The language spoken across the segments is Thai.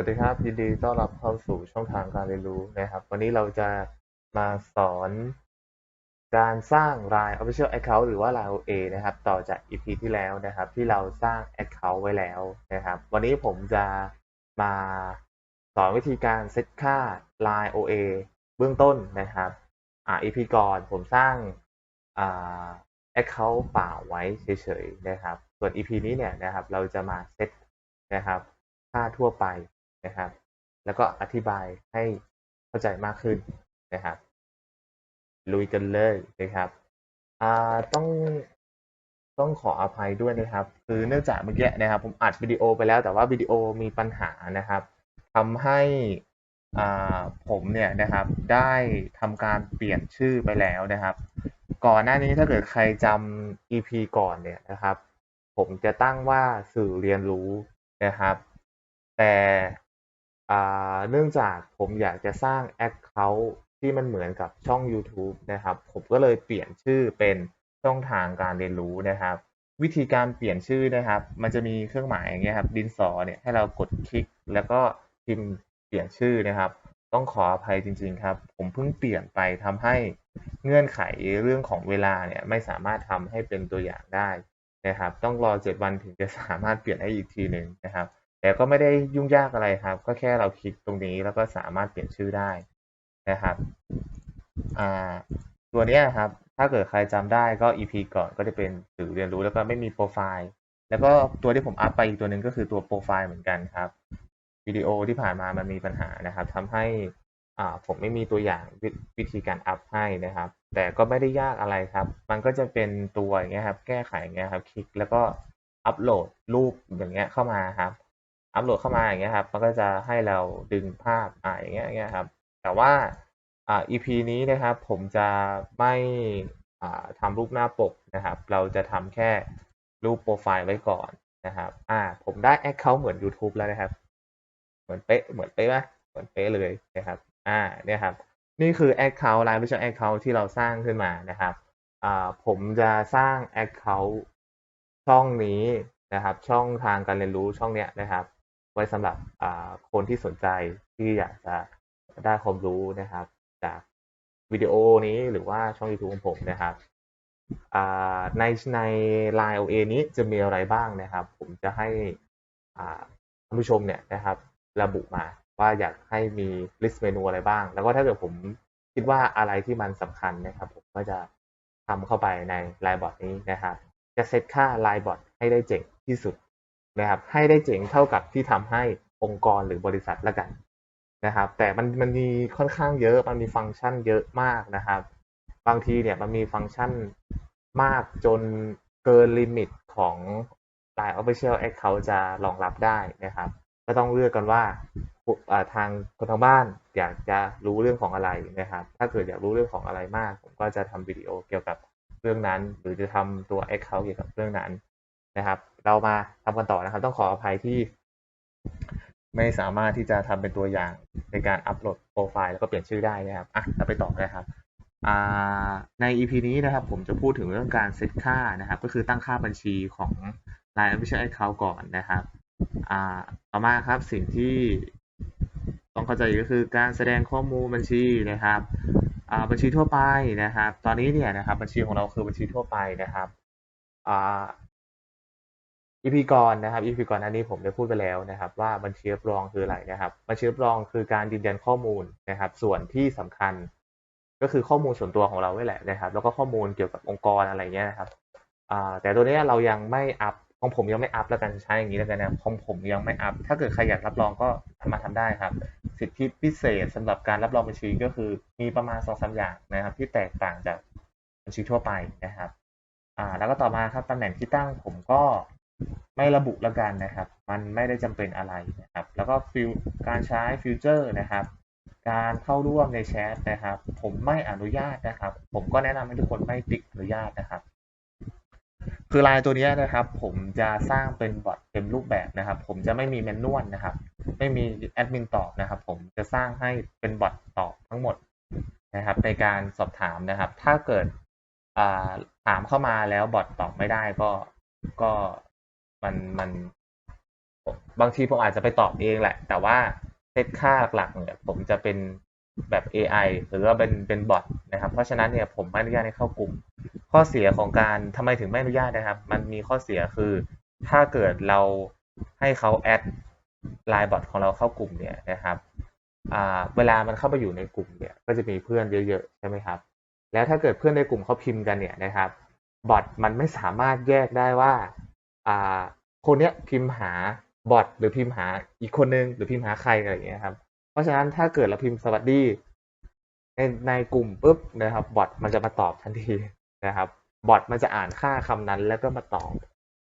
สวัสดีครับ ยินดีต้อนรับเข้าสู่ช่องทางการเรียนรู้นะครับ วันนี้เราจะมาสอนการสร้าง Line Official Account หรือว่า Line OA นะครับ ต่อจาก EP ที่แล้วนะครับ ที่เราสร้าง Account ไว้แล้วนะครับ วันนี้ผมจะมาสอนวิธีการเซตค่า Line OA เบื้องต้นนะครับอ่า EP ก่อนผมสร้างอ่า Account เปล่าไว้เฉยๆนะครับ ส่วน EP นี้เนี่ยนะครับเราจะมาเซตนะครับค่าทั่วไป นะครับ แล้วก็อธิบายให้เข้าใจมากขึ้นนะครับ ลุยกันเลยนะครับอ่าต้องต้องขออภัยด้วยนะครับ คือเนื่องจากเมื่อกี้นะครับ ผมอัดวิดีโอไปแล้ว แต่ว่าวิดีโอมีปัญหานะครับทำให้อ่าผมเนี่ยนะครับ ได้ทำการเปลี่ยนชื่อไปแล้วนะครับ ก่อนหน้านี้ถ้าเกิดใครจำ EP ก่อนเนี่ยนะครับ ผมจะตั้งว่าสื่อเรียนรู้นะครับ แต่ เนื่องจากผมอยากจะสร้าง Account ที่มันเหมือนกับช่อง YouTube นะครับ ผมก็เลยเปลี่ยนชื่อเป็นช่องทางการเรียนรู้นะครับ วิธีการเปลี่ยนชื่อนะครับ มันจะมีเครื่องหมายอย่างเงี้ยครับดินสอเนี่ยให้เรากดคลิก แล้วก็พิมพ์เปลี่ยนชื่อนะครับ ต้องขออภัยจริง ๆ ครับ ผมเพิ่งเปลี่ยนไปทำให้เงื่อนไขเรื่องของเวลาเนี่ยไม่สามารถทำให้เป็นตัวอย่างได้นะครับ ต้องรอ 7 วันถึงจะสามารถเปลี่ยนได้อีกทีหนึ่งนะครับ แต่ก็ไม่ได้ยุ่งยากอะไรครับ ก็แค่เราคลิกตรงนี้แล้วก็สามารถเปลี่ยนชื่อได้นะครับอ่าตัวนี้ครับ ถ้าเกิดใครจำได้ก็ EP ก่อนก็จะเป็นสื่อเรียนรู้แล้วก็ไม่มีโปรไฟล์ แล้วก็ตัวที่ผมอัพไปอีกตัวหนึ่งก็คือตัวโปรไฟล์เหมือนกันครับวิดีโอที่ผ่านมามันมีปัญหานะครับทำให้อ่าผมไม่มีตัวอย่างววิธีการอัพให้นะครับ แต่ก็ไม่ได้ยากอะไรครับ มันก็จะเป็นตัวอย่างเงี้ยครับ แก้ไขอย่างเงี้ยครับ คลิกแล้วก็อัปโหลดรูปอย่างเงี้ยเข้ามาครับ อัปโหลดเข้ามาอย่างเงี้ยครับ มันก็จะให้เราดึงภาพอ่าอย่างเงี้ยอย่างเงี้ยครับ แต่ว่าอ่า EP นี้นะครับ ผมจะไม่อ่าทำรูปหน้าปกนะครับ เราจะทำแค่รูปโปรไฟล์ไว้ก่อนนะครับอ่าผมได้ Account เหมือน YouTube แล้วนะครับ เหมือนเป๊ะเหมือนเป๊ะไหมเหมือนเป๊ะเลยนะครับอ่าเนี่ยครับนี่คือ Account Line Official Account ที่เราสร้างขึ้นมานะครับอ่าผมจะสร้าง Account ช่องนี้นะครับ ช่องทางการเรียนรู้ช่องเนี้ยนะครับ ไว้สำหรับคนที่สนใจที่อยากจะได้ความรู้นะครับ จากวิดีโอนี้หรือว่าช่อง YouTube ของผมนะครับในใน Line OA นี้จะมีอะไรบ้างนะครับ ผมจะให้ท่านผู้ชมเนี่ยนะครับ ระบุมาว่าอยากให้มี list เมนูอะไรบ้าง แล้วก็ถ้าเกิดผมคิดว่าอะไรที่มันสำคัญนะครับ ผมก็จะทำเข้าไปใน Line Bot นี้นะครับ จะเซตค่า Line Bot ให้ได้เจ๋งที่สุด นะครับให้ได้เจ๋งเท่ากับที่ทำให้องค์กรหรือบริษัทละกันนะครับ แต่มันมันมีค่อนข้างเยอะมันมีฟังก์ชันเยอะมากนะครับ บางทีเนี่ยมันมีฟังก์ชันมากจนเกินลิมิตของ Line Official Account จะรองรับได้นะครับ ก็ต้องเลือกกันว่าอ่าทางคนทางบ้านอยากจะรู้เรื่องของอะไรนะครับ ถ้าเกิดอยากรู้เรื่องของอะไรมาก ผมก็จะทำวิดีโอเกี่ยวกับเรื่องนั้น หรือจะทำตัว Account เกี่ยวกับเรื่องนั้นนะครับ เรามาทำกันต่อนะครับ ต้องขออภัยที่ไม่สามารถที่จะทำเป็นตัวอย่างในการอัปโหลดโปรไฟล์แล้วก็เปลี่ยนชื่อได้นะครับอะเราไปต่อนะครับใน EP นี้นะครับผมจะพูดถึงเรื่องการเซตค่านะครับ ก็คือตั้งค่าบัญชีของ Line Official Account ก่อนนะครับต่อมาครับสิ่งที่ต้องเข้าใจก็คือการแสดงข้อมูลบัญชีนะครับบัญชีทั่วไปนะครับ ตอนนี้เนี่ยนะครับบัญชีของเราคือบัญชีทั่วไปนะครับ อ่า EP ก่อนนะครับ EP ก่อนอันนี้ผมได้พูดไปแล้วนะครับ ว่าบัญชีรับรองคืออะไรนะครับ บัญชีรับรองคือการยืนยันข้อมูลนะครับ ส่วนที่สำคัญ ก็คือข้อมูลส่วนตัวของเราไว้แหละนะครับ แล้วก็ข้อมูลเกี่ยวกับองค์กรอะไรเงี้ยนะครับแต่ตัวนี้เรายังไม่อัพของผมยังไม่อัพแล้วกันใช้อย่างนี้แล้วกันนะของผมยังไม่อัพถ้าเกิดใครอยากรับรองก็มารถทำได้ครับ สิทธิพิเศษสำหรับการรับรองบัญชีก็คือมีประมาณสองสาอย่างนะครับ ที่แตกต่างจากบัญชีทั่วไปนะครับ อ่า แล้วก็ต่อมาครับตำแหน่งที่ตั้งผมก็ ไม่ระบุล้วกันนะครับ มันไม่ได้จำเป็นอะไรนะครับ แล้วก็ฟิลการใช้ฟิวเจอร์นะครับ การเข้าร่วมในแชทนะครับ ผมไม่อนุญาตนะครับ ผมก็แนะนำให้ทุกคนไม่ติ๊กอนุญาตนะครับ คือไลน์ตัวนี้นะครับ ผมจะสร้างเป็นบอทเต็มรูปแบบนะครับ ผมจะไม่มีแมนนวลนะครับ ไม่มีแอดมินตอบนะครับ ผมจะสร้างให้เป็นบอทตอบทั้งหมดนะครับ ในการสอบถามนะครับ ถ้าเกิดถามเข้ามาแล้วบอทตอบไม่ได้ก็ก็ มันมันบางทีผมอาจจะไปตอบเองแหละ แต่ว่าเซตค่าหลักๆเนี่ยผมจะเป็นแบบ AI หรือว่าเป็นเป็นบอทนะครับ เพราะฉะนั้นเนี่ยผมไม่อนุญาตให้เข้ากลุ่ม ข้อเสียของการทำไมถึงไม่อนุญาตนะครับ มันมีข้อเสียคือถ้าเกิดเราให้เขาแอดไลน์บอทของเราเข้ากลุ่มเนี่ยนะครับอ่าเวลามันเข้าไปอยู่ในกลุ่มเนี่ย ก็จะมีเพื่อนเยอะๆใช่ไหมครับ แล้วถ้าเกิดเพื่อนในกลุ่มเขาพิมพ์กันเนี่ยนะครับ บอทมันไม่สามารถแยกได้ว่า อ่าคนเนี้ยพิมพ์หาบอทหรือพิมพ์หาอีกคนนึงหรือพิมพ์หาใครอะไรอย่างเงี้ยครับ เพราะฉะนั้นถ้าเกิดเราพิมพ์สวัสดีในในกลุ่มปุ๊บนะครับบอทมันจะมาตอบทันทีนะครับบอทมันจะอ่านค่าคำนั้นแล้วก็มาตอบ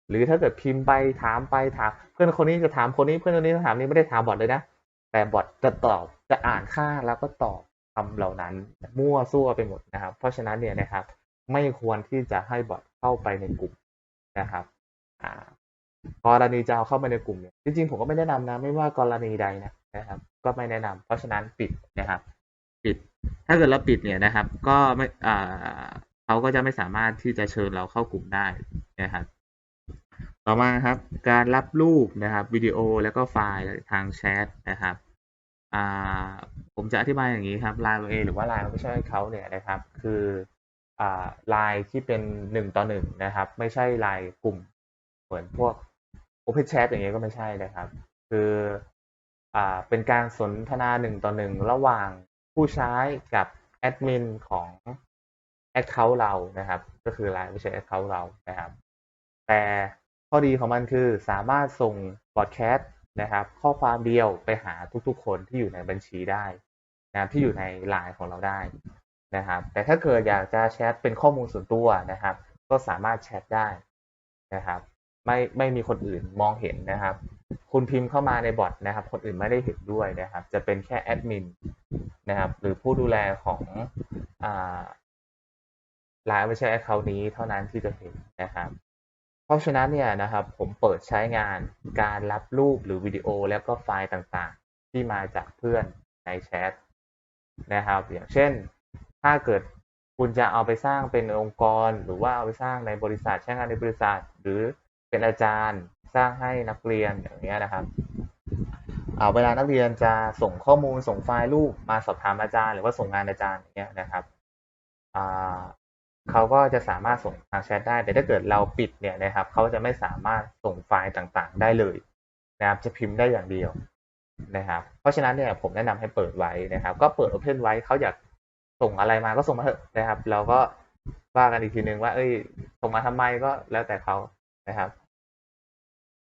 หรือถ้าเกิดพิมพ์ไปถามไปถาม เพื่อนคนนี้จะถามคนนี้เพื่อนคนนี้จะถามนี้ไม่ได้ถามบอทเลยนะ แต่บอทจะตอบจะอ่านค่าแล้วก็ตอบคำเหล่านั้นมั่วซั่วไปหมดนะครับ เพราะฉะนั้นเนี่ยนะครับ ไม่ควรที่จะให้บอทเข้าไปในกลุ่มนะครับ อ่ากรณีจะเอาเข้ามาในกลุ่มเนี่ยจริงๆ ผมก็ไม่แนะนำนะไม่ว่ากรณีใดนะนะครับ ก็ไม่แนะนำเพราะฉะนั้นปิดนะครับ ปิด ถ้าเกิดเราปิดเนี่ยนะครับ ก็ไม่อ่าเขาก็จะไม่สามารถที่จะเชิญเราเข้ากลุ่มได้นะครับ ต่อมาครับ การรับรูปนะครับวิดีโอแล้วก็ไฟล์ทางแชทนะครับอ่าผมจะอธิบายอย่างนี้ครับ Line OA หรือว่า Line Official Account เนี่ยนะครับ คืออ่า Line ที่เป็นหนึ่งต่อหนึ่งนะครับ ไม่ใช่ Line กลุ่ม เหมือนพวก Open Chat อย่างเงี้ยก็ไม่ใช่นะครับ คืออ่าเป็นการสนทนาหนึ่งต่อหนึ่งระหว่างผู้ใช้กับแอดมินของ Account เรานะครับ ก็คือ Line Official Account เรานะครับ แต่ข้อดีของมันคือสามารถส่งบอดแคสต์นะครับ ข้อความเดียวไปหาทุกๆ คนที่อยู่ในบัญชีได้นะครับที่อยู่ในไลน์ของเราได้นะครับ แต่ถ้าเกิดอยากจะแชทเป็นข้อมูลส่วนตัวนะครับ ก็สามารถแชทได้นะครับ ไม่ไม่มีคนอื่นมองเห็นนะครับ คุณพิมพ์เข้ามาในบอทนะครับ คนอื่นไม่ได้เห็นด้วยนะครับ จะเป็นแค่แอดมินนะครับ หรือผู้ดูแลของอ่าไลน์ไม่ใช่แอคเคาท์นี้เท่านั้นที่จะเห็นนะครับ เพราะฉะนั้นเนี่ยนะครับ ผมเปิดใช้งานการรับรูปหรือวิดีโอแล้วก็ไฟล์ต่างๆ ที่มาจากเพื่อนในแชทนะครับ อย่างเช่น ถ้าเกิดคุณจะเอาไปสร้างเป็นองค์กร หรือว่าเอาไปสร้างในบริษัทใช้งานในบริษัท หรือ เป็นอาจารย์สร้างให้นักเรียนอย่างเงี้ยนะครับเวลานักเรียนจะส่งข้อมูลส่งไฟล์รูปมาสอบถามอาจารย์ หรือว่าส่งงานอาจารย์อย่างเงี้ยนะครับเขาก็จะสามารถส่งทางแชทได้แต่ถ้าเกิดเราปิดเนี่ยนะครับเขาจะไม่สามารถส่งไฟล์ต่างๆ ได้เลยนะครับจะพิมพ์ได้อย่างเดียวนะครับ เพราะฉะนั้นเนี่ยผมแนะนำให้เปิดไว้นะครับ ก็เปิด Open ไว้เขาอยากส่งอะไรมาก็ส่งมาเถอะนะครับ เราก็ว่ากันอีกทีนึงว่า เอ้ยส่งมาทำไมก็แล้วแต่เขานะครับ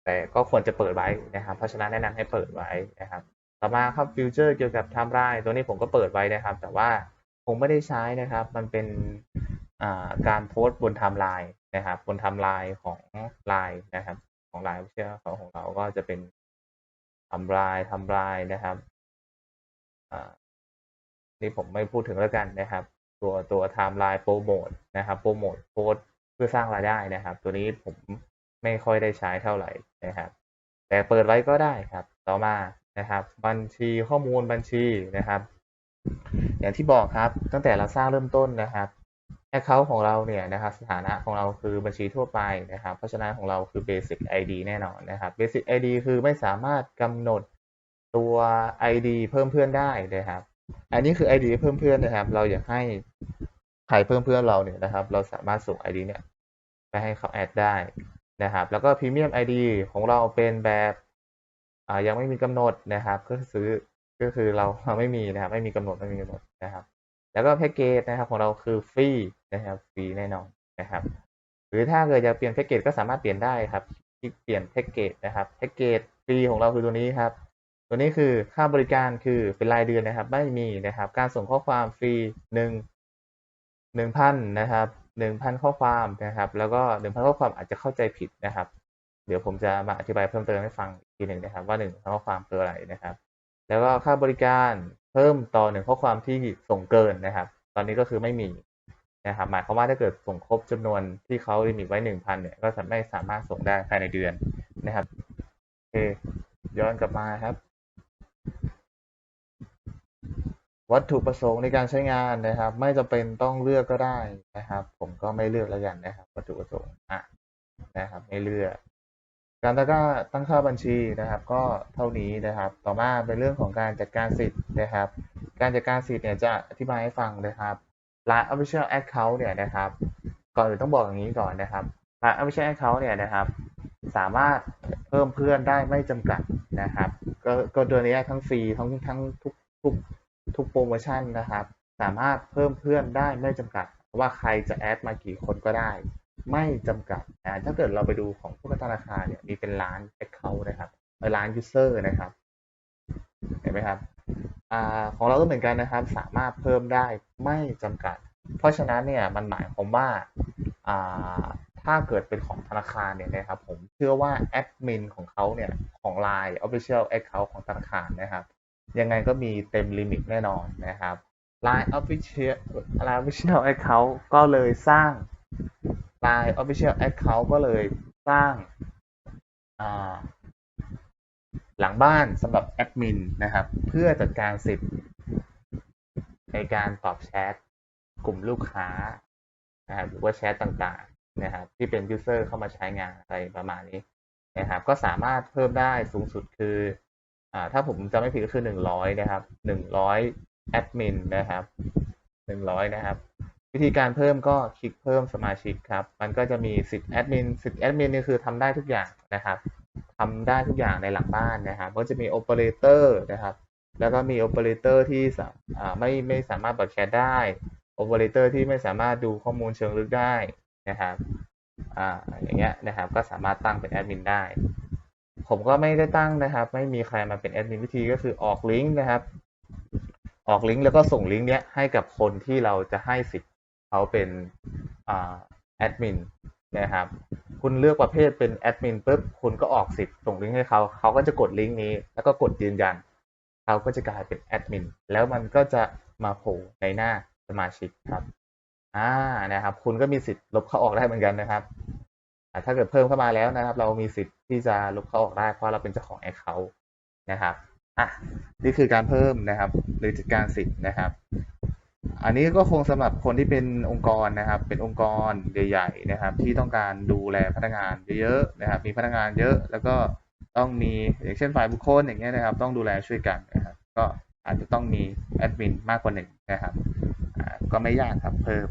แต่ก็ควรจะเปิดไว้นะครับ เพราะฉะนั้นแนะนำให้เปิดไว้นะครับ ต่อมาครับฟิวเจอร์เกี่ยวกับไทม์ไลน์ตัวนี้ผมก็เปิดไว้นะครับ แต่ว่าผมไม่ได้ใช้นะครับ มันเป็นการโพสต์บนไทม์ไลน์นะครับ บนไทม์ไลน์ของไลน์นะครับ ของไลน์เชื่อของของเราก็จะเป็นไทม์ไลน์ไทม์ไลน์นะครับนี่ผมไม่พูดถึงแล้วกันนะครับ ตัวตัวไทม์ไลน์โปรโมทนะครับโปรโมทโพสเพื่อสร้างรายได้นะครับ ตัวนี้ผม ไม่ค่อยได้ใช้เท่าไหร่นะครับ แต่เปิดไว้ก็ได้ครับ ต่อมานะครับ บัญชีข้อมูลบัญชีนะครับ อย่างที่บอกครับตั้งแต่เราสร้างเริ่มต้นนะครับ Account ของเราเนี่ยนะครับสถานะของเราคือบัญชีทั่วไปนะครับ เพราะฉะนั้นของเราคือ Basic ID แน่นอนนะครับ Basic ID คือไม่สามารถกำหนดตัว ID เพิ่มเพื่อนได้นะครับ อันนี้คือ ID เพิ่มเพื่อนนะครับ เราอยากให้ใครเพิ่มเพื่อนเราเนี่ยนะครับ เราสามารถส่ง ID เนี่ยไปให้เขาแอดได้ นะครับ แล้วก็ Premium ID ของเราเป็นแบบอ่ายังไม่มีกำหนดนะครับ ก็ซื้อก็คือเราเราไม่มีนะครับ ไม่มีกำหนดไม่มีกำหนดนะครับ แล้วก็แพ็กเกจนะครับของเราคือฟรีนะครับฟรีแน่นอนนะครับ หรือถ้าเกิดจะเปลี่ยนแพ็กเกจก็สามารถเปลี่ยนได้ครับที่เปลี่ยนแพ็กเกจนะครับแพ็กเกจฟรีของเราคือตัวนี้ครับ ตัวนี้คือค่าบริการคือเป็นรายเดือนนะครับ ไม่มีนะครับ การส่งข้อความฟรีหนึ่งหนึ่งพันนะครับ หนึ่งพันข้อความนะครับ แล้วก็หนึ่งพันข้อความอาจจะเข้าใจผิดนะครับ เดี๋ยวผมจะมาอธิบายเพิ่มเติมให้ฟังอีกทีหนึ่งนะครับ ว่าหนึ่งข้อความคืออะไรนะครับ แล้วก็ค่าบริการเพิ่มต่อหนึ่งข้อความที่ส่งเกินนะครับ ตอนนี้ก็คือไม่มีนะครับ หมายความว่าถ้าเกิดส่งครบจำนวนที่เขาลิมิตไว้หนึ่งพันเนี่ย ก็จะไม่สามารถส่งได้ภายในเดือนนะครับโอเคย้อนกลับมาครับ วัตถุประสงค์ในการใช้งานนะครับ ไม่จำเป็นต้องเลือกก็ได้นะครับ ผมก็ไม่เลือกแล้วกันนะครับ วัตถุประสงค์อะนะครับ ไม่เลือก การตั้งค่าตั้งค่าบัญชีนะครับ ก็เท่านี้นะครับ ต่อมาเป็นเรื่องของการจัดการสิทธิ์นะครับ การจัดการสิทธิ์เนี่ยจะอธิบายให้ฟังนะครับ Line Official Account เนี่ยนะครับ ก่อนอื่นต้องบอกอย่างนี้ก่อนนะครับ Line Official Account เนี่ยนะครับ สามารถเพิ่มเพื่อนได้ไม่จำกัดนะครับ ก็ก็ตัวนี้ทั้งฟรีทั้งทั้งทุกทุก ทุกโปรโมชั่นนะครับ สามารถเพิ่มเพื่อนได้ไม่จำกัด ว่าใครจะแอดมากี่คนก็ได้ ไม่จำกัดนะถ้าเกิดเราไปดูของพวกธนาคารเนี่ยมีเป็นล้าน Account นะครับเออล้าน User นะครับ เห็นไหมครับอของเราก็เหมือนกันนะครับ สามารถเพิ่มได้ไม่จำกัด เพราะฉะนั้นเนี่ยมันหมายความว่าอ่าถ้าเกิดเป็นของธนาคารเนี่ยนะครับ ผมเชื่อว่าแอดมินของเขาเนี่ยของ Line Official Account ของธนาคารนะครับ ยังไงก็มีเต็มลิมิตแน่นอนนะครับ Line Official Line Official Account ก็เลยสร้าง Line Official Account ก็เลยสร้างาหลังบ้านสำหรับแอดมินนะครับ เพื่อจัดการสิทธิ์ในการตอบแชทกลุ่มลูกค้านะครับหรือว่าแชทต่างๆนะครับ ที่เป็นยูเซอร์เข้ามาใช้งานอะไรประมาณนี้นะครับ ก็สามารถเพิ่มได้สูงสุดคือ อ่าถ้าผมจำไม่ผิดก็คือหนึ่งร้อยนะครับหนึ่งร้อยแอดมินนะครับหนึ่งร้อยนะครับ วิธีการเพิ่มก็คลิกเพิ่มสมาชิกครับ มันก็จะมีสิทธิ์แอดมินสิทธิ์แอดมินนี่คือทำได้ทุกอย่างนะครับทำได้ทุกอย่างในหลังบ้านนะครับก็จะมีโอเปอเรเตอร์นะครับ แล้วก็มีโอเปอเรเตอร์ที่อ่าไม่ไม่สามารถบัดแชทได้โอเปอเรเตอร์ที่ไม่สามารถดูข้อมูลเชิงลึกได้นะครับอ่าอย่างเงี้ยนะครับ ก็สามารถตั้งเป็นแอดมินได้ ผมก็ไม่ได้ตั้งนะครับ ไม่มีใครมาเป็นแอดมินวิธีก็คือออกลิงก์นะครับ ออกลิงก์แล้วก็ส่งลิงก์เนี้ยให้กับคนที่เราจะให้สิทธิ์เขาเป็นแอดมินนะครับ คุณเลือกประเภทเป็นแอดมินปุ๊บคุณก็ออกสิทธิ์ส่งลิงก์ให้เขาเขาก็จะกดลิงก์นี้ แล้วก็กดยืนยันเขาก็จะกลายเป็นแอดมินแล้วมันก็จะมาโผล่ในหน้าสมาชิกครับอ่านะครับ คุณก็มีสิทธิ์ลบเข้าออกได้เหมือนกันนะครับถ้าเกิดเพิ่มเข้ามาแล้วนะครับ เรามีสิทธิ์ ที่จะลบเขาออกได้เพราะเราเป็นเจ้าของแอคเคาท์นะครับอะนี่คือการเพิ่มนะครับหรือจัดการสิทธิ์นะครับ อันนี้ก็คงสำหรับคนที่เป็นองค์กรนะครับ เป็นองค์กรใหญ่ๆนะครับ ที่ต้องการดูแลพนักงานเยอะๆนะครับ มีพนักงานเยอะ แล้วก็ต้องมีอย่างเช่นฝ่ายบุคคลอย่างเงี้ยนะครับ ต้องดูแลช่วยกันนะครับ ก็อาจจะต้องมีแอดมินมากกว่าหนึ่งนะครับก็ไม่ยากครับเพิ่ม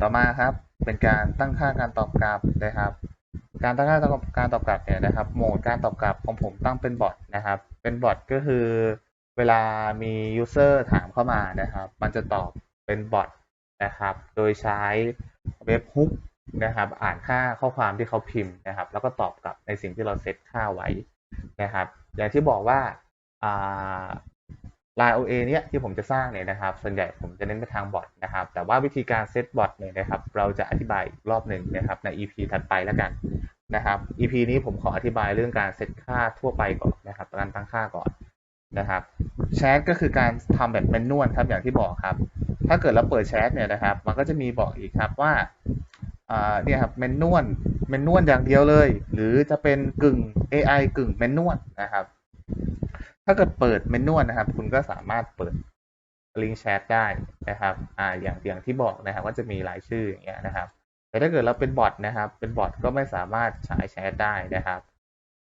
ต่อมาครับเป็นการตั้งค่าการตอบกลับนะครับ การตั้งค่าการตอบกลับเนี่ยนะครับ โหมดการตอบกลับของผมตั้งเป็นบอทนะครับ เป็นบอทก็คือเวลามียูเซอร์ถามเข้ามานะครับ มันจะตอบเป็นบอทนะครับ โดยใช้เว็บฮุกนะครับ อ่านค่าข้อความที่เขาพิมพ์นะครับ แล้วก็ตอบกลับในสิ่งที่เราเซตค่าไว้นะครับ อย่างที่บอกว่าอ่า Line OA เนี่ยที่ผมจะสร้างเนี่ยนะครับ ส่วนใหญ่ผมจะเน้นไปทางบอทนะครับ แต่ว่าวิธีการเซตบอทเนี่ยนะครับ เราจะอธิบายอีกรอบหนึ่งนะครับใน EP ถัดไปแล้วกัน นะครับ EP นี้ผมขออธิบายเรื่องการเซตค่าทั่วไปก่อนนะครับ การตั้งค่าก่อนนะครับแชทก็คือการทำแบบแมนนวลครับอย่างที่บอกครับ ถ้าเกิดเราเปิดแชทเนี่ยนะครับ มันก็จะมีบอกอีกครับว่าเนี่ยครับแมนนวลแมนนวลอย่างเดียวเลย หรือจะเป็นกึ่ง AI กึ่งแมนนวลนะครับ ถ้าเกิดเปิดเมนนวลนะครับ คุณก็สามารถเปิดลิงก์แชทได้นะครับอ่าอย่างอย่างที่บอกนะครับว่าจะมีรายชื่ออย่างเงี้ยนะครับ แต่ถ้าเกิดเราเป็นบอทนะครับ เป็นบอทก็ไม่สามารถใช้แชทได้นะครับ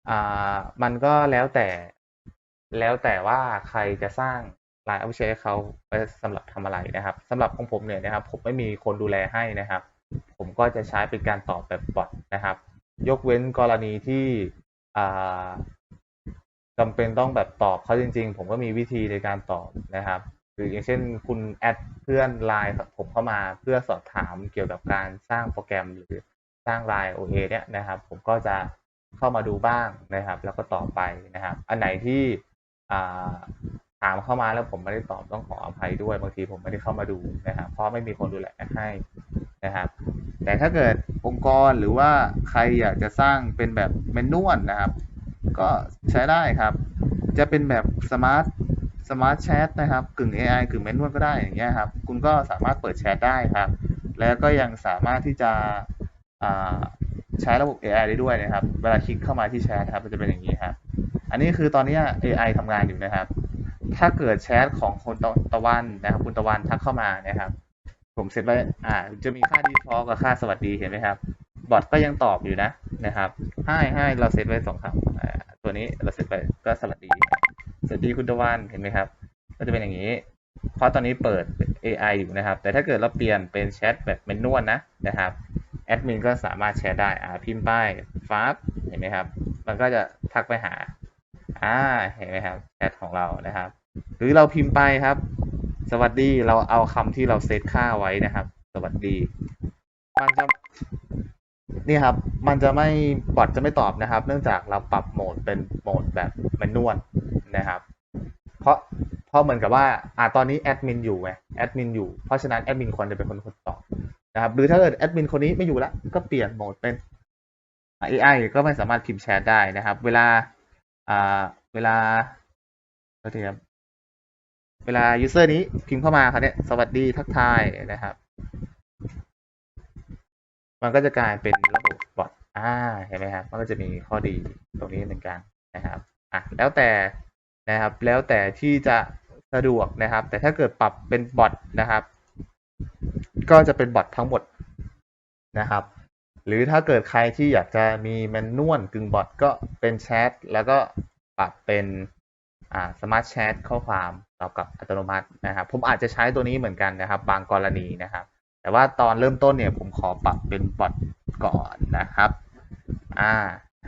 อ่ามันก็แล้วแต่แล้วแต่ว่าใครจะสร้าง Line Official เขาไปสำหรับทำอะไรนะครับสำหรับของผมเนี่ยนะครับ ผมไม่มีคนดูแลให้นะครับ ผมก็จะใช้เป็นการตอบแบบบอทนะครับ ยกเว้นกรณีที่อ่าจำเป็นต้องแบบตอบเขาจริง ๆ ผมก็มีวิธีในการตอบนะครับ หรืออย่างเช่นคุณแอดเพื่อนไลน์ผมเข้ามาเพื่อสอบถามเกี่ยวกับการสร้างโปรแกรมหรือสร้างไลน์ OA เนี่ยนะครับ ผมก็จะเข้ามาดูบ้างนะครับ แล้วก็ตอบไปนะครับ อันไหนที่ถามเข้ามาแล้วผมไม่ได้ตอบต้องขออภัยด้วยบางทีผมไม่ได้เข้ามาดูนะครับ เพราะไม่มีคนดูแลให้นะครับ แต่ถ้าเกิดองค์กรหรือว่าใครอยากจะสร้างเป็นแบบเมนนวลนะครับ ก็ใช้ได้ครับ จะเป็นแบบสมาร์ท สมาร์ทแชทนะครับกึ่ง AI กึ่งแมนนวลก็ได้อย่างเงี้ยครับคุณก็สามารถเปิดแชทได้ครับ แล้วก็ยังสามารถที่จะใช้ระบบ AI ได้ด้วยนะครับ เวลาคลิกเข้ามาที่แชทครับมันจะเป็นอย่างนี้ครับ อันนี้คือตอนนี้ AI ทำงานอยู่นะครับ ถ้าเกิดแชทของคนตะตะวันนะครับ คุณตะวันทักเข้ามานะครับ ผมเซตไว้อ่า จะมีค่า default กับค่าสวัสดีเห็นไหมครับ บอทก็ยังตอบอยู่นะนะครับให้ให้เราเซตไว้สองคำตัวนี้เราเซตไปก็สวัสดี สวัสดีคุณตะวันเห็นไหมครับ ก็จะเป็นอย่างนี้ เพราะตอนนี้เปิด AI อยู่นะครับ แต่ถ้าเกิดเราเปลี่ยนเป็นแชทแบบเมนนวลนะนะครับแอดมินก็สามารถแชทได้อ่าพิมพ์ป้ายฟาบเห็นไหมครับ มันก็จะทักไปหาอ่าเห็นไหมครับแชทของเรานะครับ หรือเราพิมพ์ไปครับ สวัสดีเราเอาคำที่เราเซตค่าไว้นะครับ สวัสดี มันจะนี่ครับ มันจะไม่บอทจะไม่ตอบนะครับ เนื่องจากเราปรับโหมดเป็นโหมดแบบแมนนวล นะครับเพราะเพราะเหมือนกับว่าอ่าตอนนี้แอดมินอยู่ไงแอดมินอยู่เพราะฉะนั้นแอดมินควรจะเป็นคนคนตอบนะครับหรือถ้าเกิดแอดมินคนนี้ไม่อยู่แล้วก็เปลี่ยนโหมดเป็น AI ก็ไม่สามารถพิมพ์แชทได้นะครับ เวลาอ่าเวลาโทษทีครับเวลา user นี้พิมพ์เข้ามาครับเนี่ยสวัสดีทักทายนะครับ มันก็จะกลายเป็นระบบบอทอ่าเห็นไหมครับมันก็จะมีข้อดีตรงนี้เหมือนกันนะครับอะแล้วแต่ นะครับ แล้วแต่ที่จะสะดวกนะครับ แต่ถ้าเกิดปรับเป็นบอทนะครับ ก็จะเป็นบอททั้งหมดนะครับ หรือถ้าเกิดใครที่อยากจะมีแมนนวลกึ่งบอทก็เป็นแชทแล้วก็ปรับเป็นอ่าสมาร์ทแชทข้อความตอบกลับอัตโนมัตินะครับ ผมอาจจะใช้ตัวนี้เหมือนกันนะครับ บางกรณีนะครับ แต่ว่าตอนเริ่มต้นเนี่ยผมขอปรับเป็นบอทก่อนนะครับ อ่า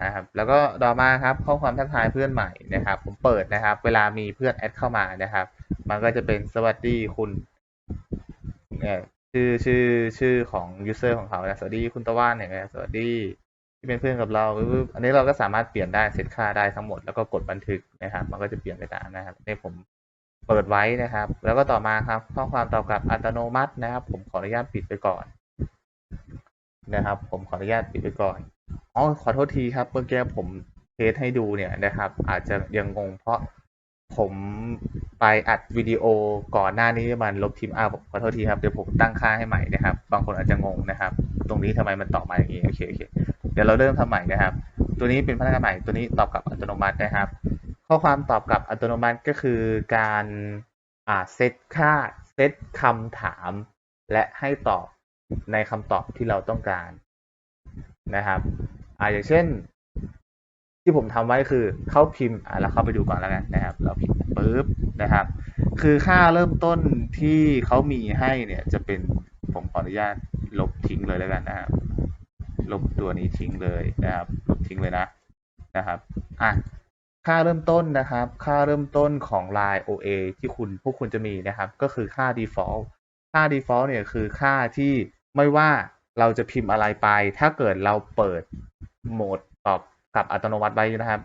นะครับแล้วก็ต่อมาครับข้อความทักทายเพื่อนใหม่นะครับ ผมเปิดนะครับ เวลามีเพื่อนแอดเข้ามานะครับ มันก็จะเป็นสวัสดีคุณเนี่ยชื่อชื่อชื่อของ user ของเขานะสวัสดีคุณตะวันเนี่ยนะสวัสดีที่เป็นเพื่อนกับเราอันนี้เราก็สามารถเปลี่ยนได้เซตค่าได้ทั้งหมดแล้วก็กดบันทึกนะครับ มันก็จะเปลี่ยนไปตามนะครับนี่ผมเปิดไว้นะครับ แล้วก็ต่อมาครับข้อความตอบกลับอัตโนมัตินะครับ ผมขออนุญาตปิดไปก่อนนะครับ ผมขออนุญาตปิดไปก่อน อ๋อขอโทษทีครับเมื่อกี้ผมเทสให้ดูเนี่ยนะครับ อาจจะยังงงเพราะผมไปอัดวิดีโอก่อนหน้านี้มันลบทิมอ้าวขอโทษทีครับเดี๋ยวผมตั้งค่าให้ใหม่นะครับ บางคนอาจจะงงนะครับ ตรงนี้ทำไมมันตอบมาอย่างนี้โอเคโอเคเดี๋ยวเราเริ่มทำใหม่นะครับ ตัวนี้เป็นพนักงานใหม่ตัวนี้ตอบกลับอัตโนมัตินะครับ ข้อความตอบกลับอัตโนมัติก็คือการอ่าเซตค่าเซตคำถาม และให้ตอบในคำตอบที่เราต้องการ นะครับอ่าอย่างเช่น ที่ผมทำไว้คือเข้าพิมพ์อ่าเราเข้าไปดูก่อนแล้วกันนะครับ เราพิมพ์ปุ๊บนะครับ คือค่าเริ่มต้นที่เขามีให้เนี่ยจะเป็นผมขออนุญาตลบทิ้งเลยแล้วกันนะครับ ลบตัวนี้ทิ้งเลยนะครับ ลบทิ้งเลยนะนะครับอะค่าเริ่มต้นนะครับ ค่าเริ่มต้นของ Line OA ที่คุณพวกคุณจะมีนะครับ ก็คือค่า default ค่า default เนี่ยคือค่าที่ไม่ว่า เราจะพิมพ์อะไรไป ถ้าเกิดเราเปิดโหมดตอบกลับอัตโนมัติไว้นะครับ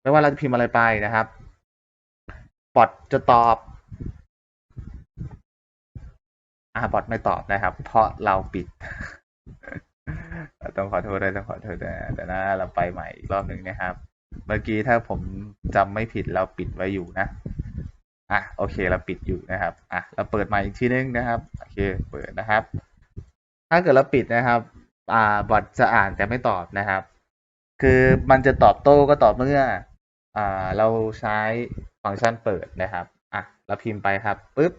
ไม่ว่าเราจะพิมพ์อะไรไปนะครับบอทจะตอบอ่าบอทไม่ตอบนะครับ เพราะเราปิด ต้องขอโทษด้วยต้องขอโทษด้วยเดี๋ยวนะเราไปใหม่อีกรอบหนึ่งนะครับ เมื่อกี้ถ้าผมจำไม่ผิดเราปิดไว้อยู่นะอะโอเคเราปิดอยู่นะครับอะเราเปิดใหม่อีกทีนึงนะครับ โอเคเปิดนะครับ ถ้าเกิดเราปิดนะครับ อ่าบอทจะอ่านแต่ไม่ตอบนะครับ คือมันจะตอบโต้ก็ต่อเมื่อ อ่า เราใช้ฟังก์ชันเปิดนะครับอะเราพิมพ์ไปครับปุ๊บ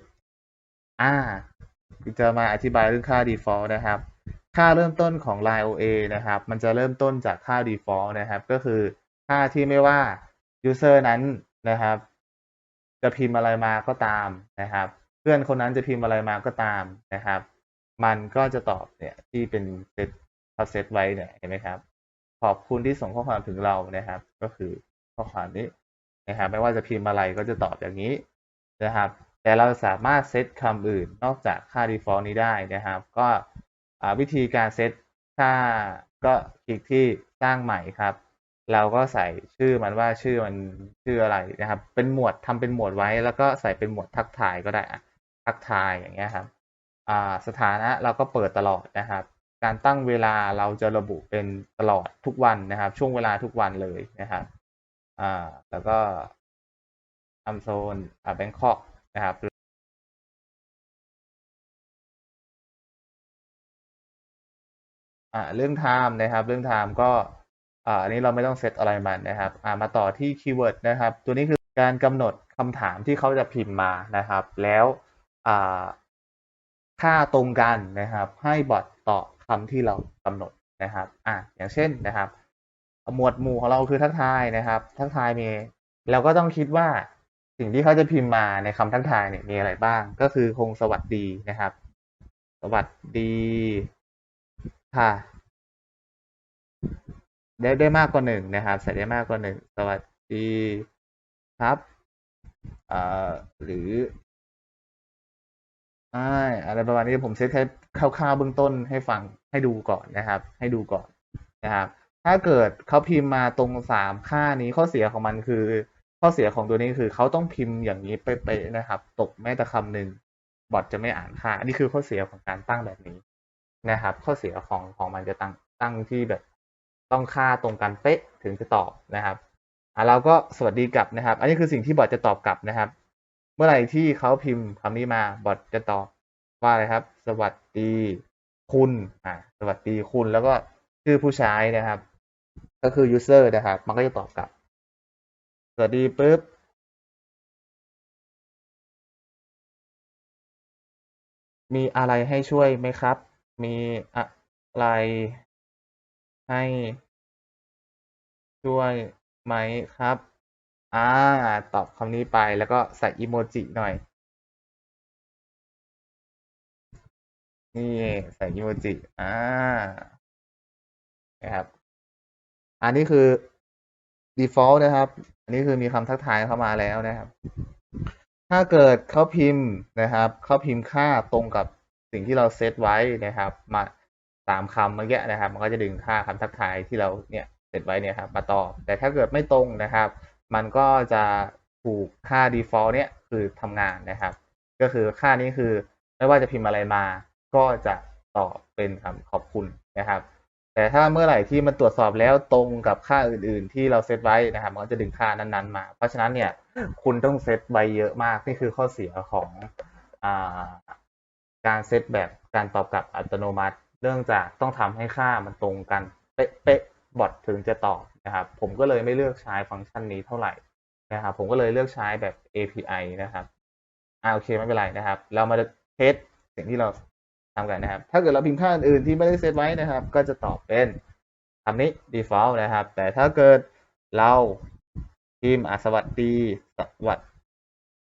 อ่า จะมาอธิบายเรื่องค่า default นะครับ ค่าเริ่มต้นของ Line OA นะครับ มันจะเริ่มต้นจากค่า default นะครับ ก็คือค่าที่ไม่ว่า user นั้นนะครับ จะพิมพ์อะไรมาก็ตามนะครับ เพื่อนคนนั้นจะพิมพ์อะไรมาก็ตามนะครับ มันก็จะตอบเนี่ยที่เป็นเซตเขาเซตไว้เนี่ยเห็นไหมครับ ขอบคุณที่ส่งข้อความถึงเรานะครับ ก็คือข้อความนี้นะครับ ไม่ว่าจะพิมพ์อะไรก็จะตอบอย่างนี้นะครับ แต่เราสามารถเซตคำอื่นนอกจากค่า default นี้ได้นะครับ ก็วิธีการเซตค่าก็คลิกที่สร้างใหม่ครับ เราก็ใส่ชื่อมันว่าชื่อมันชื่ออะไรนะครับ เป็นหมวดทำเป็นหมวดไว้ แล้วก็ใส่เป็นหมวดทักทายก็ได้ทักทายอย่างเงี้ยครับ สถานะเราก็เปิดตลอดนะครับ การตั้งเวลาเราจะระบุเป็นตลอดทุกวันนะครับ ช่วงเวลาทุกวันเลยนะครับอ่าแล้วก็ทำโซนอ่าแบงคอกนะครับอ่าเรื่อง time นะครับ เรื่อง time ก็อ่อันนี้เราไม่ต้องเซตอะไรมันนะครับอ่ามาต่อที่คีย์เวิร์ดนะครับ ตัวนี้คือการกำหนดคำถามที่เขาจะพิมพ์มานะครับ แล้วอ่า ค่าตรงกันนะครับ ให้บอทตอบคำที่เรากำหนดนะครับอ่าอย่างเช่นนะครับ หมวดหมู่ของเราคือทักทายนะครับ ทักทายมีเราก็ต้องคิดว่าสิ่งที่เขาจะพิมพ์มาในคำทักทายเนี่ยมีอะไรบ้าง ก็คือคงสวัสดีนะครับ สวัสดีค่ะได้ได้มากกว่าหนึ่งนะครับใส่ได้มากกว่าหนึ่งสวัสดีครับเอ่อหรือ อ่อะไรประมาณนี้ผมเซตแค่คร่าวๆเบื้องต้นให้ฟังให้ดูก่อนนะครับ ให้ดูก่อนนะครับ ถ้าเกิดเขาพิมพ์มาตรงสามค่านี้ข้อเสียของมันคือ ข้อเสียของตัวนี้คือเขาต้องพิมพ์อย่างนี้เป๊ะๆนะครับ ตกแม้แต่คำหนึ่งบอทจะไม่อ่านค่าอันนี้คือข้อเสียของการตั้งแบบนี้นะครับ ข้อเสียของของมันจะตั้งตั้งที่แบบ ต้องค่าตรงกันเป๊ะถึงจะตอบนะครับอะเราก็สวัสดีกลับนะครับ อันนี้คือสิ่งที่บอทจะตอบกลับนะครับ เมื่อไหร่ที่เขาพิมพ์คำนี้มาบอทจะตอบว่าอะไรครับ สวัสดีคุณอ่าสวัสดีคุณแล้วก็ชื่อผู้ใช้นะครับ ก็คือ user นะครับ มันก็จะตอบกลับ สวัสดีปุ๊บมีอะไรให้ช่วยไหมครับ มีอะไรให้ช่วยไหมครับ อ่า ตอบคำนี้ไปแล้วก็ใส่อีโมจิหน่อย นี่ใส่อีโมจิ อ่า นะครับ อันนี้คือ default นะครับ อันนี้คือมีคำทักทายเข้ามาแล้วนะครับ ถ้าเกิดเขาพิมพ์นะครับ เขาพิมพ์ค่าตรงกับสิ่งที่เราเซตไว้นะครับ มาสามคำเมื่อกี้นะครับ มันก็จะดึงค่าคำทักทายที่เราเนี่ยเซตไว้เนี่ยครับ มาตอบ แต่ถ้าเกิดไม่ตรงนะครับ มันก็จะถูกค่า default เนี่ยคือทำงานนะครับ ก็คือค่านี้คือไม่ว่าจะพิมพ์อะไรมา ก็จะตอบเป็นคำขอบคุณนะครับ แต่ถ้าเมื่อไหร่ที่มันตรวจสอบแล้วตรงกับค่าอื่น ๆ ที่เราเซตไว้นะครับ มันก็จะดึงค่านั้นๆมา เพราะฉะนั้นเนี่ยคุณต้องเซตไว้เยอะมากนี่คือข้อเสียของอาการเซตแบบการตอบกลับอัตโนมัติ เนื่องจากต้องทำให้ค่ามันตรงกันเป๊ะ บอทถึงจะตอบนะครับ ผมก็เลยไม่เลือกใช้ฟังก์ชันนี้เท่าไหร่นะครับ ผมก็เลยเลือกใช้แบบ API นะครับอ่าโอเคไม่เป็นไรนะครับ เรามาเทสสิ่งที่เราทำกันนะครับ ถ้าเกิดเราพิมพ์ค่าอื่นๆที่ไม่ได้เซตไว้นะครับ ก็จะตอบเป็นคำนี้ default นะครับ แต่ถ้าเกิดเราพิมพ์สวัสดีสวัสด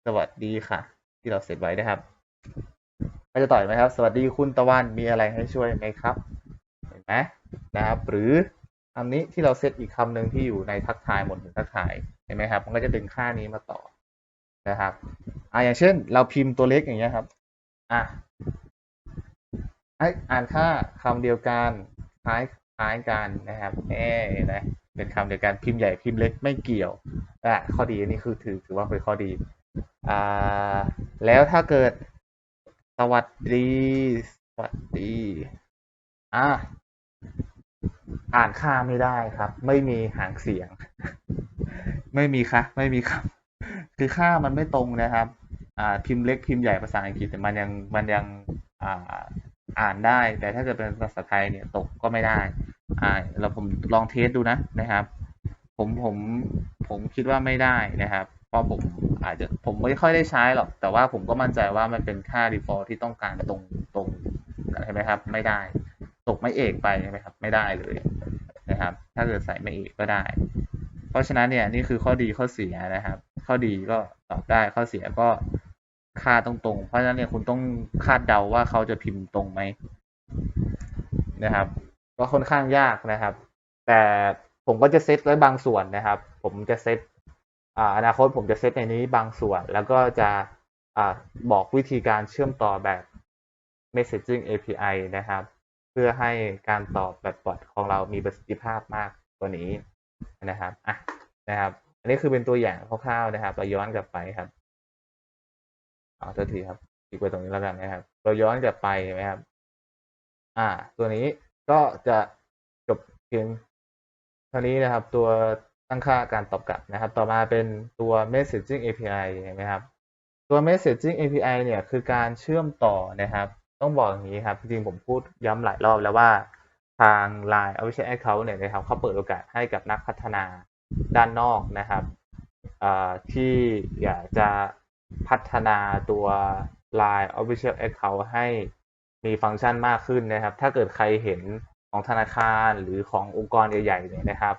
สวัสดีค่ะ ที่เราเซตไว้นะครับก็จะตอบไหมครับ สวัสดีคุณตะวันมีอะไรให้ช่วยไหมครับ เห็นไหมนะครับ หรือ คำนี้ที่เราเซตอีกคำหนึ่งที่อยู่ในทักทายหมดถึงทักทายเห็นไหมครับ มันก็จะดึงค่านี้มาต่อนะครับอ่าอย่างเช่น เราพิมพ์ตัวเล็กอย่างเงี้ยครับอะให้อ่านค่าคำเดียวกันคล้ายคล้ายกันนะครับแน่นะเป็นคำเดียวกันพิมพ์ใหญ่พิมพ์เล็กไม่เกี่ยวอะข้อดีนนี้คือถือถือว่าเป็นข้อดีอ่าแล้วถ้าเกิดสวัสดี สวัสดีอะ อ่านค่าไม่ได้ครับ ไม่มีหางเสียง ไม่มีค่ะไม่มีครับ คือค่ามันไม่ตรงนะครับ อ่า พิมพ์เล็กพิมพ์ใหญ่ภาษาอังกฤษแต่มันยังมันยังอ่าอ่านได้ แต่ถ้าเกิดเป็นภาษาไทยเนี่ยตกก็ไม่ได้ อ่าเราผมลองเทสดูนะนะครับ ผมผมผมคิดว่าไม่ได้นะครับเพราะผมอาจจะผมไม่ค่อยได้ใช้หรอก แต่ว่าผมก็มั่นใจว่ามันเป็นค่า default ที่ต้องการตรงตรงใช่ไหมครับ ไม่ได้ ตกไม่เอกไปใช่ไหมครับ ไม่ได้เลยนะครับ ถ้าเกิดใส่ไม่เอกก็ได้ เพราะฉะนั้นเนี่ยนี่คือข้อดีข้อเสียนะครับ ข้อดีก็ตอบได้ข้อเสียก็ค่าตรงตรงๆ เพราะฉะนั้นเนี่ยคุณต้องคาดเดาว่าเขาจะพิมพ์ตรงไหมนะครับ ก็ค่อนข้างยากนะครับ แต่ผมก็จะเซตไว้บางส่วนนะครับ ผมจะเซตอ่านาคตผมจะเซตในนี้บางส่วน แล้วก็จะอบอกวิธีการเชื่อมต่อแบบ messaging API นะครับ พื่อให้การตอบแบบบอทของเรามีประสิทธิภาพมากกว่านี้นะครับอะนะครับ อันนี้คือเป็นตัวอย่างคร่าวๆนะครับ เราย้อนกลับไปครับเอาโทษทีครับอีกไปตรงนี้แล้วกันนะครับ เราย้อนกลับไปใช่ไหมครับ อ่า ตัวนี้ก็จะจบเพียงเท่านี้นะครับ ตัวตั้งค่าการตอบกลับนะครับ ต่อมาเป็นตัว messaging API เห็นไหมครับ ตัว messaging API เนี่ยคือการเชื่อมต่อนะครับ ต้องบอกอย่างนี้ครับ จริงผมพูดย้ำหลายรอบแล้วว่าทาง Line Official Account เนี่ยนะครับเขาเปิดโอกาสให้กับนักพัฒนาด้านนอกนะครับที่อยากจะพัฒนาตัว Line Official Account ให้มีฟังก์ชันมากขึ้นนะครับ ถ้าเกิดใครเห็นของธนาคารหรือขององค์กรใหญ่ๆเนี่ยนะครับ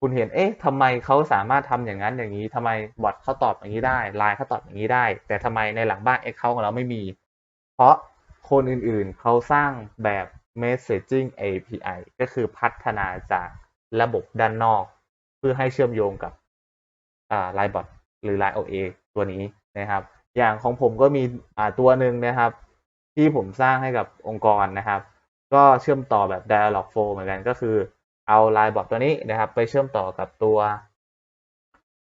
คุณเห็น เอ๊ะทำไมเขาสามารถทำอย่างนั้นอย่างนี้ทำไมบอทเขาตอบอย่างนี้ได้ ไลน์เขาตอบอย่างนี้ได้ แต่ทำไมในหลังบ้าน Account ของเราไม่มี เพราะ คนอื่นๆ เขาสร้างแบบ Messaging API ก็คือพัฒนาจากระบบด้านนอก เพื่อให้เชื่อมโยงกับอ่า Line Bot หรือ Line OA ตัวนี้นะครับ อย่างของผมก็มีอ่าตัวหนึ่งนะครับ ที่ผมสร้างให้กับองค์กรนะครับ ก็เชื่อมต่อแบบ Dialog Flow เหมือนกันก็คือเอา Line Bot ตัวนี้นะครับ ไปเชื่อมต่อกับตัว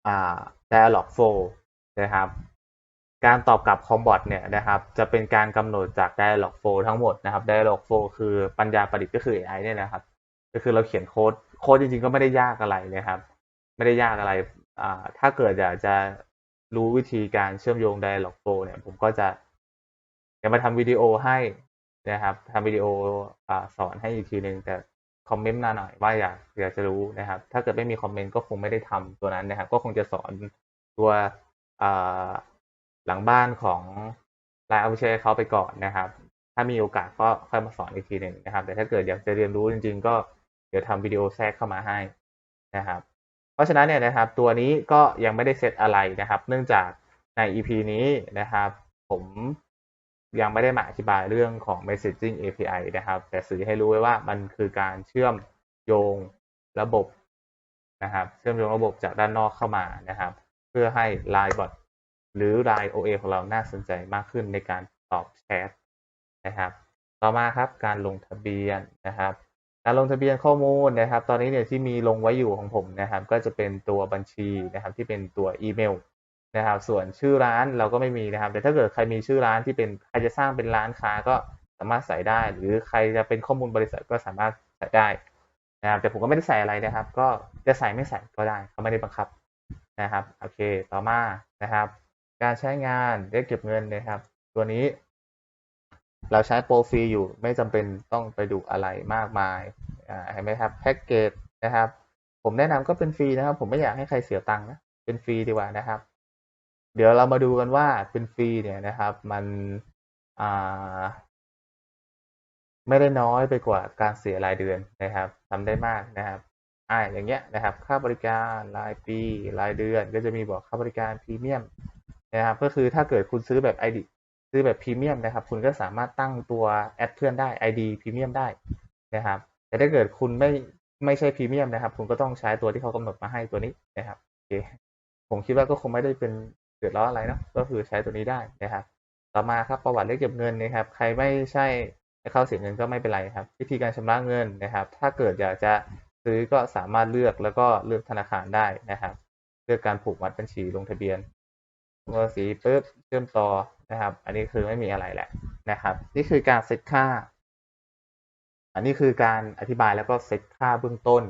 อ่า Dialog Flow นะครับ การตอบกลับคอมบอทเนี่ยนะครับจะเป็นการกำหนดจาก Dialog Flow ทั้งหมดนะครับ Dialog Flow คือปัญญาประดิษฐ์ก็คือ AI เนี่ยนะครับ ก็คือเราเขียนโค้ดโค้ดจริงๆก็ไม่ได้ยากอะไรนะครับ ไม่ได้ยากอะไรอ่าถ้าเกิดอยากจะรู้วิธีการเชื่อมโยง Dialog Flow เนี่ยผมก็จะจะมาทำวิดีโอให้นะครับทำวิดีโออสอนให้อีกทีหนึ่งแต่คอมเมนต์มาหน่อยว่าอยากอยากจะรู้นะครับ ถ้าเกิดไม่มีคอมเมนต์ก็คงไม่ได้ทำตัวนั้นนะครับ ก็คงจะสอนตัวอ่า หลังบ้านของ Line Official เขาไปก่อนนะครับ ถ้ามีโอกาสก็ค่อยมาสอนอีกทีหนึ่งนะครับ แต่ถ้าเกิดอยากจะเรียนรู้จริง ๆ ก็เดี๋ยวทำวิดีโอแทรกเข้ามาให้นะครับ เพราะฉะนั้นเนี่ยนะครับ ตัวนี้ก็ยังไม่ได้เซตอะไรนะครับ เนื่องจากใน EP นี้นะครับ ผมยังไม่ได้มาอธิบายเรื่องของ Messaging API นะครับ แต่สื่อให้รู้ไว้ว่ามันคือการเชื่อมโยงระบบนะครับ เชื่อมโยงระบบจากด้านนอกเข้ามานะครับ เพื่อให้ Line Bot หรือ Line OA ของเราน่าสนใจมากขึ้นในการตอบแชทนะครับ ต่อมาครับการลงทะเบียนนะครับ การลงทะเบียนข้อมูลนะครับ ตอนนี้เนี่ยที่มีลงไว้อยู่ของผมนะครับ ก็จะเป็นตัวบัญชีนะครับที่เป็นตัวอีเมลนะครับ ส่วนชื่อร้านเราก็ไม่มีนะครับ แต่ถ้าเกิดใครมีชื่อร้านที่เป็นใครจะสร้างเป็นร้านค้าก็สามารถใส่ได้ หรือใครจะเป็นข้อมูลบริษัทก็สามารถใส่ได้นะครับ แต่ผมก็ไม่ได้ใส่อะไรนะครับ ก็จะใส่ไม่ใส่ก็ได้เขาไม่ได้บังคับนะครับ โอเค ต่อมานะครับ การใช้งานเรียกเก็บเงินนะครับ ตัวนี้ เราใช้โปรฟรีอยู่ไม่จำเป็นต้องไปดูอะไรมากมายเห็นไหมครับแพ็กเกจนะครับ ผมแนะนำก็เป็นฟรีนะครับ ผมไม่อยากให้ใครเสียตังค์นะเป็นฟรีดีกว่านะครับ เดี๋ยวเรามาดูกันว่าเป็นฟรีเนี่ยนะครับ มันไม่ได้น้อยไปกว่าการเสียรายเดือนนะครับทำได้มากนะครับอ่าอย่างเงี้ยนะครับ ค่าบริการรายปีรายเดือนก็จะมีบอกค่าบริการพรีเมียม นะครับก็คือถ้าเกิดคุณซื้อแบบ ID ซื้อแบบพรีเมียมนะครับ คุณก็สามารถตั้งตัวแอดเพื่อนได้ ID พรีเมียมได้นะครับ แต่ถ้าเกิดคุณไม่ไม่ใช่พรีเมียมนะครับ คุณก็ต้องใช้ตัวที่เขากำหนดมาให้ตัวนี้นะครับโอเคผมคิดว่าก็คงไม่ได้เป็นเดือดร้อนอะไรเนาะก็คือใช้ตัวนี้ได้นะครับ ต่อมาครับประวัติเลขเก็บเงินนะครับ ใครไม่ใช่เข้าเสียเงินก็ไม่เป็นไรครับ วิธีการชำระเงินนะครับ ถ้าเกิดอยากจะซื้อก็สามารถเลือกแล้วก็เลือกธนาคารได้นะครับ เลือกการผูกมัดบัญชีลงทะเบียน ลงภาษีปุ๊บเชื่อมต่อนะครับ อันนี้คือไม่มีอะไรแหละนะครับ นี่คือการเซตค่า อันนี้คือการอธิบายแล้วก็เซตค่าเบื้องต้น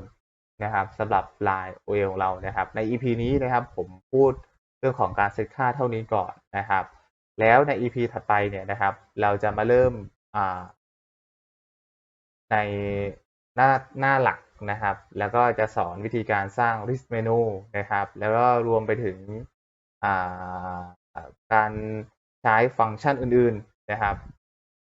นะครับสำหรับ Line OA ของเรานะครับ ใน EP นี้นะครับผมพูดเรื่องของการเซตค่าเท่านี้ก่อนนะครับ แล้วใน EP ถัดไปเนี่ยนะครับ เราจะมาเริ่มในหน้าหน้าหลักนะครับ แล้วก็จะสอนวิธีการสร้าง list menu นะครับ แล้วก็รวมไปถึง การใช้ฟังก์ชันอื่นๆนะครับ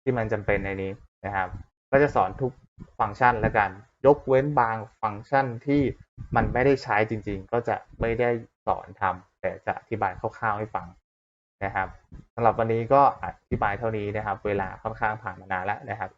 ที่มันจำเป็นในนี้นะครับ ก็จะสอนทุกฟังก์ชันแล้วกัน ยกเว้นบางฟังก์ชันที่มันไม่ได้ใช้จริง ๆ ก็จะไม่ได้สอนทำแต่จะอธิบายคร่าวๆให้ฟังนะครับสำหรับวันนี้ก็อธิบายเท่านี้นะครับ เวลาค่อนข้างผ่านมานานแล้วนะครับ